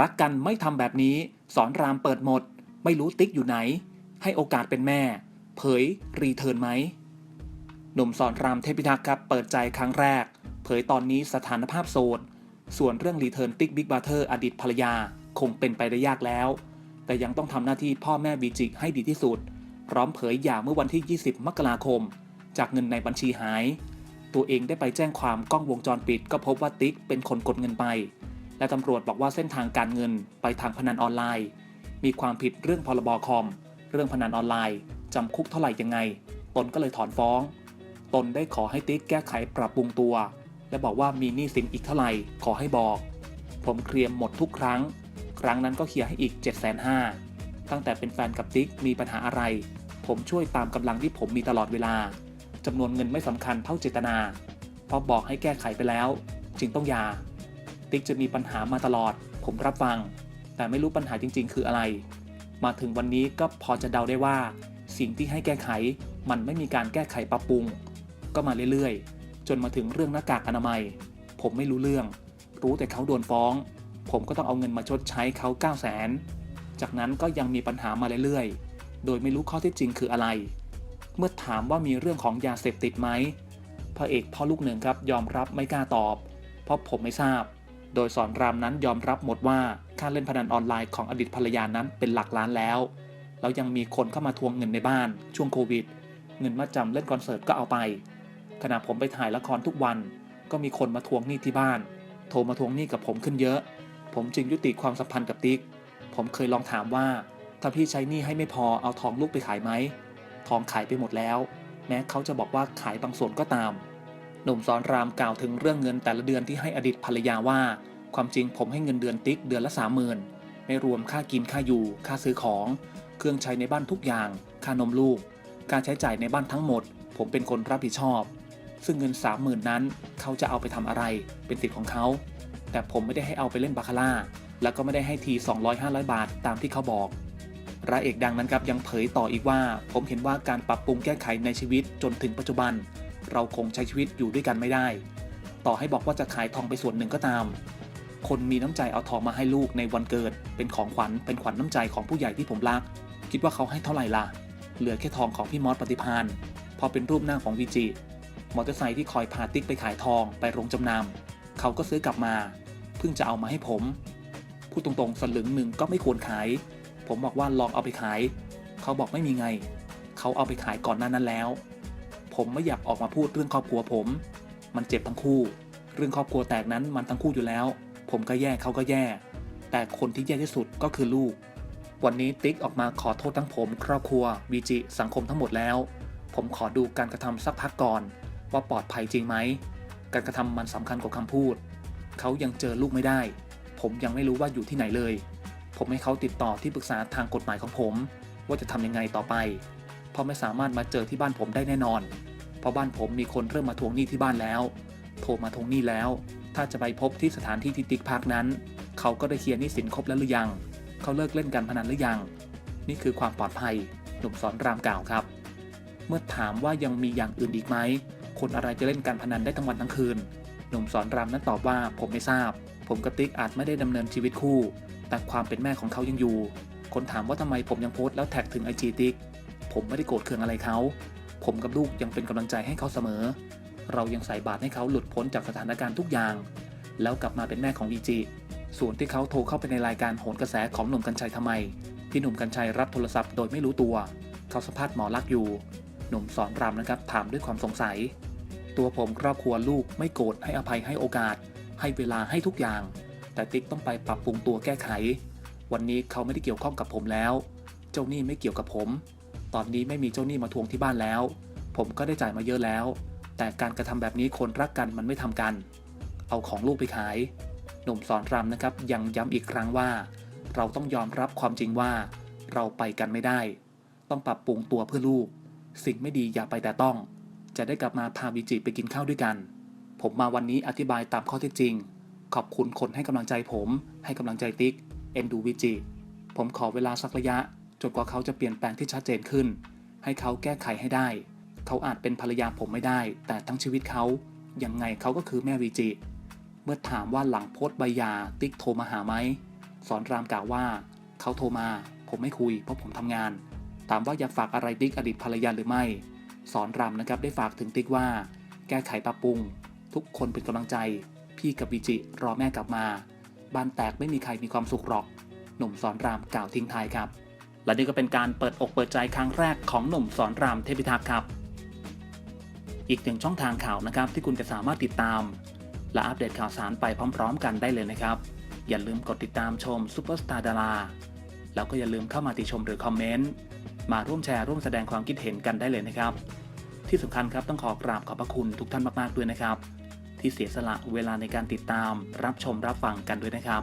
รักกันไม่ทำแบบนี้ สอนรามเปิดหมด ไม่รู้ติ๊กอยู่ไหน ให้โอกาสเป็นแม่ เผยรีเทิร์นไหมหนุ่มสอนรามเทพิทักษ์ครับเปิดใจครั้งแรก เผยตอนนี้สถานภาพโสดส่วนเรื่องรีเทิร์นติ๊กบิ๊กบัตเตอร์อดีตภรรยาคงเป็นไปได้ยากแล้ว แต่ยังต้องทำหน้าที่พ่อแม่บีจิให้ดีที่สุด พร้อมเผยหย่าเมื่อวันที่ 20 มกราคม จากเงินในบัญชีหาย ตัวเองได้ไปแจ้งความกล้องวงจรปิด ก็พบว่าติ๊กเป็นคนกดเงินไป และตำรวจบอกว่าเส้นทางการเงินไปทางพนันออนไลน์ มีความผิดเรื่องพรบคอม เรื่องพนันออนไลน์จำคุกเท่าไหร่ยังไง ตนก็เลยถอนฟ้อง ตนได้ขอให้ติ๊กแก้ไขปรับปรุงตัว และบอกว่ามีหนี้สินอีกเท่าไหร่ขอให้บอก ผมเคลียร์หมดทุกครั้ง ครั้งนั้นก็เคลียร์ให้อีก 7 5 0 0 0ตั้งแต่เป็นแฟนกับติ๊กมีปัญหาอะไร ผมช่วยตามกำลังที่ผมมีตลอดเวลาจำนวนเงินไม่สำคัญเท่าเจตนา เพราะบอกให้แก้ไขไปแล้ว จึงต้องยา ติ๊กจะมีปัญหามาตลอด ผมรับฟัง แต่ไม่รู้ปัญหาจริง ๆ คืออะไร มาถึงวันนี้ก็พอจะเดาได้ว่า สิ่งที่ให้แก้ไขมันไม่มีการแก้ไขปรับปรุง ก็มาเรื่อยๆ จนมาถึงเรื่องหน้ากากอนามัย ผมไม่รู้เรื่อง รู้แต่เขาโดนฟ้อง ผมก็ต้องเอาเงินมาชดใช้เขา9 0 0 0 0 0จากนั้นก็ยังมีปัญหามาเรื่อยๆ โดยไม่รู้ข้อเท็จจริงคืออะไร เมื่อถามว่ามีเรื่องของยาเสพติดไหมพระเอกพ่อลูกหนึ่งครับยอมรับไม่กล้าตอบ เพราะผมไม่ทราบ โดยสอนรามนั้นยอมรับหมดว่าค่าเล่นพนันออนไลน์ของอดีตภรรยานั้นเป็นหลักล้านแล้ว แล้วยังมีคนเข้ามาทวงเงินในบ้าน ช่วงโควิด เงินมาจำเล่นคอนเสิร์ตก็เอาไป ขณะผมไปถ่ายละครทุกวัน ก็มีคนมาทวงหนี้ที่บ้าน โทรมาทวงหนี้กับผมขึ้นเยอะ ผมจึงยุติความสัมพันธ์กับติ๊ก ผมเคยลองถามว่า ถ้าพี่ใช้หนี้ให้ไม่พอเอาทองลูกไปขายไหม ทองขายไปหมดแล้ว แม้เขาจะบอกว่าขายบางส่วนก็ตาม หนุ่มสอนรามกล่าวถึงเรื่องเงินแต่ละเดือนที่ให้อดีตภรรยาว่า ความจริงผมให้เงินเดือนติ๊กเดือนละสามหมื่นไม่รวมค่ากินค่าอยู่ ค่าซื้อของ เครื่องใช้ในบ้านทุกอย่าง ค่านมลูก การใช้จ่ายในบ้านทั้งหมด ผมเป็นคนรับผิดชอบ ซึ่งเงินสามหมื่นนั้นเขาจะเอาไปทำอะไร เป็นสิทธิ์ของเขา แต่ผมไม่ได้ให้เอาไปเล่นบาคาร่า แล้วก็ไม่ได้ให้ที 200-500 บาทตามที่เขาบอกพระเอกดังนั้นครับยังเผยต่ออีกว่า ผมเห็นว่าการปรับปรุงแก้ไขในชีวิตจนถึงปัจจุบัน เราคงใช้ชีวิตอยู่ด้วยกันไม่ได้ ต่อให้บอกว่าจะขายทองไปส่วนหนึ่งก็ตาม คนมีน้ำใจเอาทองมาให้ลูกในวันเกิด เป็นของขวัญเป็นขวัญน้ำใจของผู้ใหญ่ที่ผมรัก คิดว่าเขาให้เท่าไหร่ล่ะ เหลือแค่ทองของพี่มอสปฏิพานพอเป็นรูปหน้าของวีจิมอเตอร์ไซค์ที่คอยพาติ๊กไปขายทองไปโรงจำนำเขาก็ซื้อกลับมา เพิ่งจะเอามาให้ผมพูดตรงๆสลึงหนึ่งก็ไม่ควรขาย ผมบอกว่าลองเอาไปขาย เขาบอกไม่มีไง เขาเอาไปขายก่อนหน้านั้นแล้ว ผมไม่อยากออกมาพูดเรื่องครอบครัวผม มันเจ็บทั้งคู่ เรื่องครอบครัวแตกนั้นมันทั้งคู่อยู่แล้ว ผมก็แย่เขาก็แย่ แต่คนที่แย่ที่สุดก็คือลูก วันนี้ติ๊กออกมาขอโทษทั้งผม ครอบครัววีจิสังคมทั้งหมดแล้ว ผมขอดูการกระทำสักพักก่อน ว่าปลอดภัยจริงไหมการกระทำมันสำคัญกว่าคำพูด เขายังเจอลูกไม่ได้ ผมยังไม่รู้ว่าอยู่ที่ไหนเลย ผมให้เขาติดต่อที่ปรึกษาทางกฎหมายของผม ว่าจะทำยังไงต่อไปเพราะไม่สามารถมาเจอที่บ้านผมได้แน่นอน เพราะบ้านผมมีคนเริ่มมาทวงหนี้ที่บ้านแล้ว โทรมาทวงหนี้แล้ว ถ้าจะไปพบที่สถานที่ที่ติ๊กพักนั้น เขาก็ได้เคลียร์หนี้สินครบแล้วหรือยัง เขาเลิกเล่นการพนันหรือยัง นี่คือความปลอดภัย หนุ่มสอนรามกล่าวครับ เมื่อถามว่ายังมีอย่างอื่นอีกไหม คนอะไรจะเล่นการพนันได้ทั้งวันทั้งคืน หนุ่มสอนรามนั้นตอบว่าผมไม่ทราบ ผมกับติ๊กอาจไม่ได้ดำเนินชีวิตคู่ แต่ความเป็นแม่ของเขายังอยู่ คนถามว่าทำไมผมยังโพสต์แล้วแท็กถึงไอจีติ๊กผมไม่ได้โกรธเคืองอะไรเขา ผมกับลูกยังเป็นกำลังใจให้เขาเสมอ เรายังใส่บาตรให้เขาหลุดพ้นจากสถานการณ์ทุกอย่าง แล้วกลับมาเป็นแม่ของวีจิ ส่วนที่เขาโทรเข้าไปในรายการโหนกระแสของหนุ่มกัญชัยทำไม ที่หนุ่มกัญชัยรับโทรศัพท์โดยไม่รู้ตัว เขาสัมภาษณ์หมอลักอยู่ หนุ่มสอนรามนะครับถามด้วยความสงสัย ตัวผมครอบครัวลูกไม่โกรธให้อภัยให้โอกาส ให้เวลาให้ทุกอย่าง แต่ติ๊กต้องไปปรับปรุงตัวแก้ไข วันนี้เขาไม่ได้เกี่ยวข้องกับผมแล้ว เจ้าหนี้ไม่เกี่ยวกับผม ตอนนี้ไม่มีเจ้าหนี้มาทวงที่บ้านแล้ว ผมก็ได้จ่ายมาเยอะแล้ว แต่การกระทำแบบนี้คนรักกันมันไม่ทำกัน เอาของลูกไปขาย หนุ่มสอนรามนะครับ ยังย้ำอีกครั้งว่า เราต้องยอมรับความจริงว่า เราไปกันไม่ได้ ต้องปรับปรุงตัวเพื่อลูก สิ่งไม่ดีอย่าไปแต่ต้อง จะได้กลับมาพาวิจิไปกินข้าวด้วยกัน ผมมาวันนี้อธิบายตามข้อเท็จจริง ขอบคุณคนให้กำลังใจผม ให้กำลังใจติ๊กเอ็นดูวิจิผมขอเวลาสักระยะ จนกว่าเขาจะเปลี่ยนแปลงที่ชัดเจนขึ้น ให้เขาแก้ไขให้ได้ เขาอาจเป็นภรรยาผมไม่ได้ แต่ทั้งชีวิตเขายังไงเขาก็คือแม่วีจิ เมื่อถามว่าหลังโพสต์ใบยาติ๊กโทรมาหาไหม สอนรามกล่าวว่า เขาโทรมา ผมไม่คุยเพราะผมทำงาน ถามว่าอยากฝากอะไรติ๊กอดีตภรรยาหรือไม่ สอนรามนะครับได้ฝากถึงติ๊กว่า แก้ไขปรับปรุง ทุกคนเป็นกำลังใจ พี่กับวิจิรอแม่กลับมา บ้านแตกไม่มีใครมีความสุขหรอก หนุ่มสอนรามกล่าวทิ้งท้ายครับ และนี่ก็เป็นการเปิดอกเปิดใจครั้งแรกของหนุ่มสอนรามเทพิทักษ์ครับ อีกหนึ่งช่องทางข่าวนะครับที่คุณจะสามารถติดตาม และอัปเดตข่าวสารไปพร้อม ๆ กันได้เลยนะครับ อย่าลืมกดติดตามชมซูเปอร์สตาร์ดาราแล้วก็อย่าลืมเข้ามาติชมหรือคอมเมนต์มาร่วมแชร์ร่วมแสดงความคิดเห็นกันได้เลยนะครับ ที่สำคัญครับต้องขอกราบขอบพระคุณทุกท่านมากๆด้วยนะครับ ที่เสียสละเวลาในการติดตามรับชมรับฟังกันด้วยนะครับ